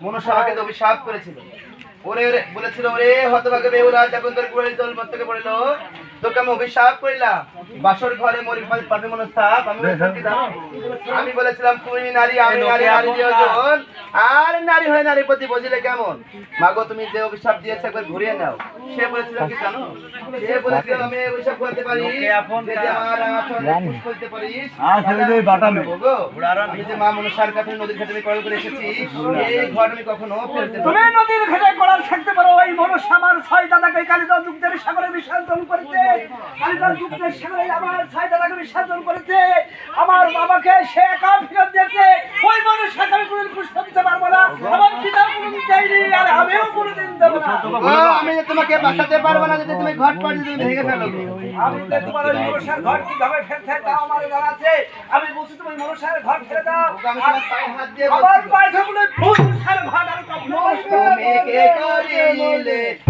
আমাকে তো অভিশাপ করেছিল। ওরে বলেছিল, ওরে হতভাগে বেউরা যখন তোর কুড়ালি দল থেকে পড়িল তোকে আমি অভিশাপ করিলাম। বাসর ঘরে মরি পাবে মনস্তাপ আমি বলেছিলাম কি আমি বলেছিলাম তুমি নারী আমি নারী নারী দিয়োজন আর নারী হয়ে নারী প্রতি বুঝিলে কেমন? মাগো তুমি যে অভিশাপ দিয়েছে একবার ঘুরিয়ে নাও। সে বলেছিল কি জানো? সে বলেছিল আমি অভিশাপ করতে পারি। যদি আমার আচরণে করতে পারিস গো, আমি যে মা মনসার কাছে নদীর ঘাটে কল করে এসেছি এই ঘর আমি কখনো ফেলতে তুমি নদীর ঘাটে থাকতে পারো ওই মনুষ্য আমার ছয় দাদাকে কালিদাস যুক্তের সাগরে বিসর্জন করেছে। কালিদাস যুক্তের সাগরে আমার ছয় দাদাকে বিসর্জন করেছে আমার বাবাকে সে একা ফেরত দিয়েছে ওই মনুষ্যকে আমি কোনোদিন পুষ্প দিতে পারব না আমার পিতা কোনোদিন চাইনি আর আমিও কোনোদিন দেবো না আমি তোমাকে বাঁচাতে পারব না যদি তুমি ঘট পাড়ি তুমি ভেঙে ফেলো আমি যে তোমার ওই মনুষ্যের ঘর কীভাবে ফেলতে হয় আমার জানা আছে আমি বলছি তুমি মনুষ্যের ঘর ফেলে দাও আমার পায়ে থাকলে মনুষ্যের ঘর আমি কখনো বসবো না। তুমি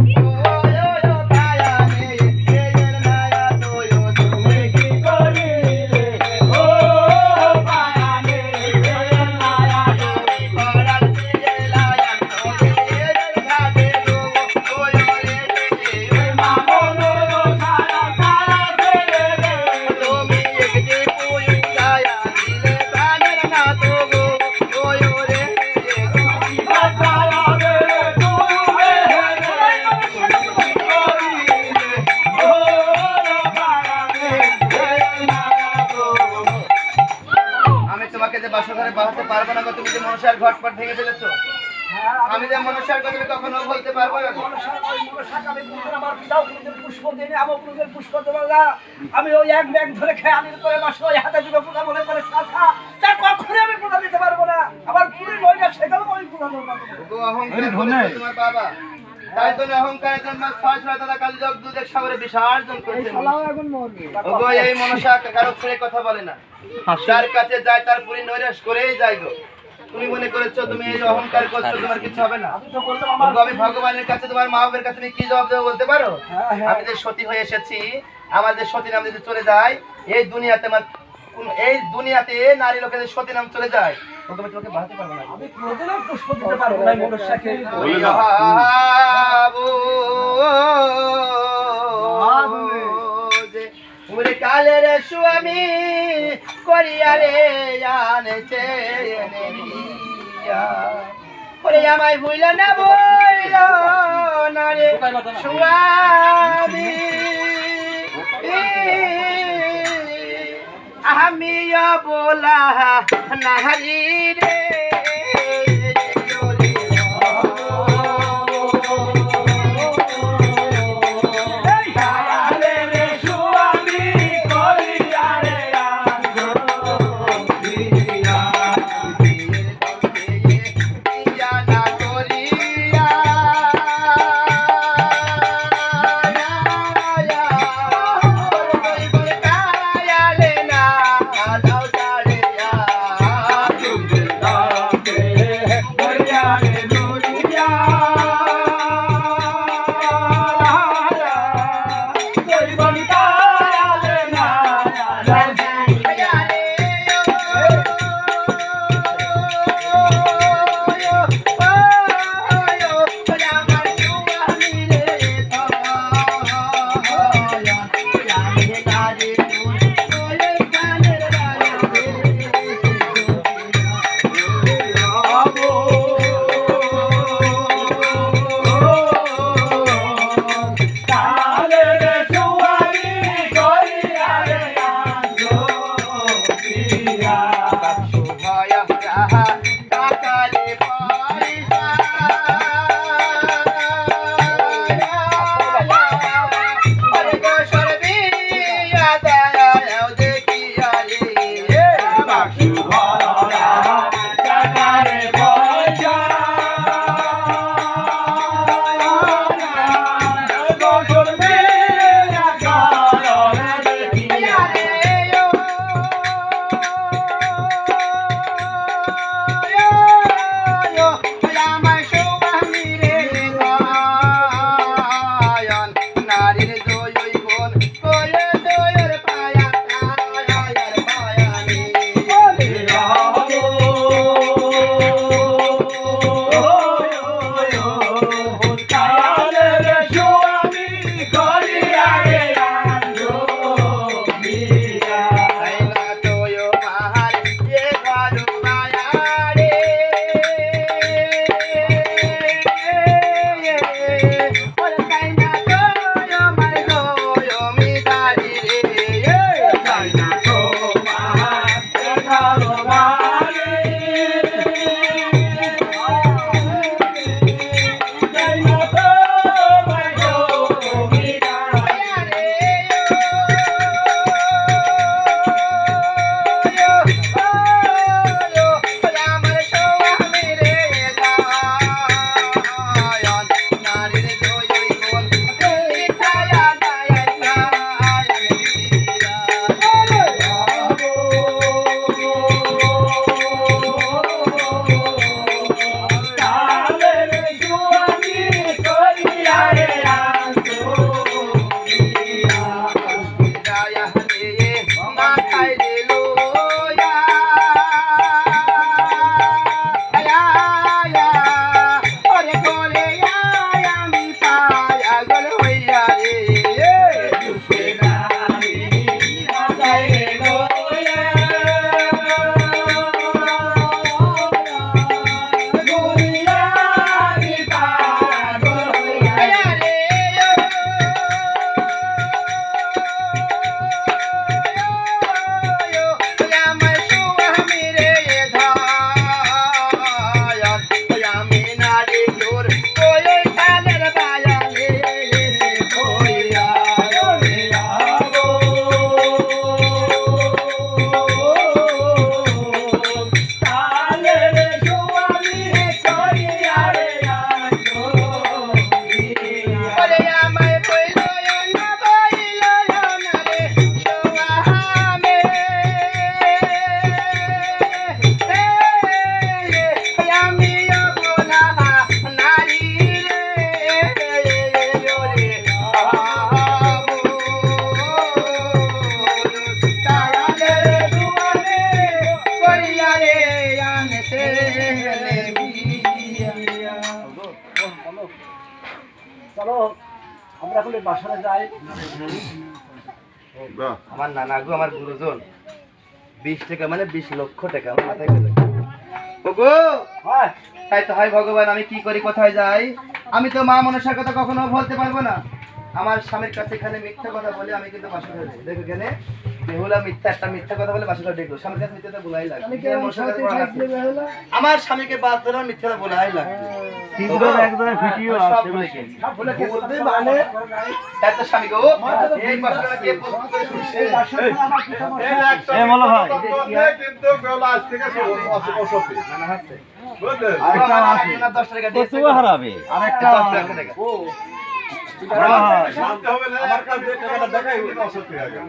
যে বাসঘরে বাঁধাতে পারব না তুমি যে মনসার ঘটপট ভেঙে ফেলেছো? আমি যে মনসার কথা তুমি কখনো বলতে পারব না। আমি ওই এক ব্যাগ ধরে খেয়ে আনির করে ওই হাতে দুটো পূজা মনে করে তা কখনই আমি পূজা দিতে পারব না। আমার পুরী বইটা সেখানেও আমি পূজা দেবো তোমার বাবা। তাই তো অহংকারের জন্য ছয় ছয় দাদা কালী যোগ দুধের সাগরে বিসর্জন করেছে ওগো এই মনসা কারও ছেড়ে কথা বলে না। যার কাছে যায় তার পুরি নৈরাশ করেই যায় গো। তুমি মনে করেছ তুমি এই অহংকার করছ তোমার কিছু হবে না? আমি ভগবানের কাছে তোমার মা বাবার কাছে তুমি কি জবাব দেবো বলতে পারো? হ্যাঁ, হ্যাঁ। আমি যে সতী হয়ে এসেছি আমার যে সতী নাম যদি চলে যায় এই দুনিয়াতে আমার এই দুনিয়াতে নারী লোকের যে সতী নাম চলে যায়। ওকে তোমাকে বাঁচাতে পারব না। আমি কোনোদিনও পুষ্প দিতে পারব না মনুষ্যকে। ওরে কালের স্বামী করিয়া রে জানেছে ওরে আমায় ভুইল না বইল না রে স্বামী আমিও বলা নারী রে। আমরা এখন যায়। আমার নানা গো আমার গুরুজন বিশ টাকা মানে বিশ লক্ষ টাকা আমার মাথায় গেল। ওগো! হ্যাঁ। তাই তো হয় ভগবান আমি কি করি কোথায় যাই? আমি তো মা মনসার কথা কখনো বলতে পারব না। আমার স্বামীর কাছে এখানে মিথ্যা কথা বলে আমি কিন্তু বাসা। দেখো এখানে। বেহুলা মিথ্যা একটা মিথ্যা কথা বলে বাসা দেখল স্বামীর কাছে মিথ্যা বলাই লাগে। আমার স্বামীকে বাদ ধরে মিথ্যা কথা বলাই লাগে। মানে হাসছে বুঝলেন? আরেকটা। নানা দশ টাকা হারাবে? আরেকটা আমার কাছে টাকাটা দেখাই অসুখী হয়ে গেল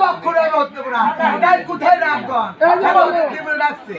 কখনো রাখব না তাই কোথায় রাখব রাখছে?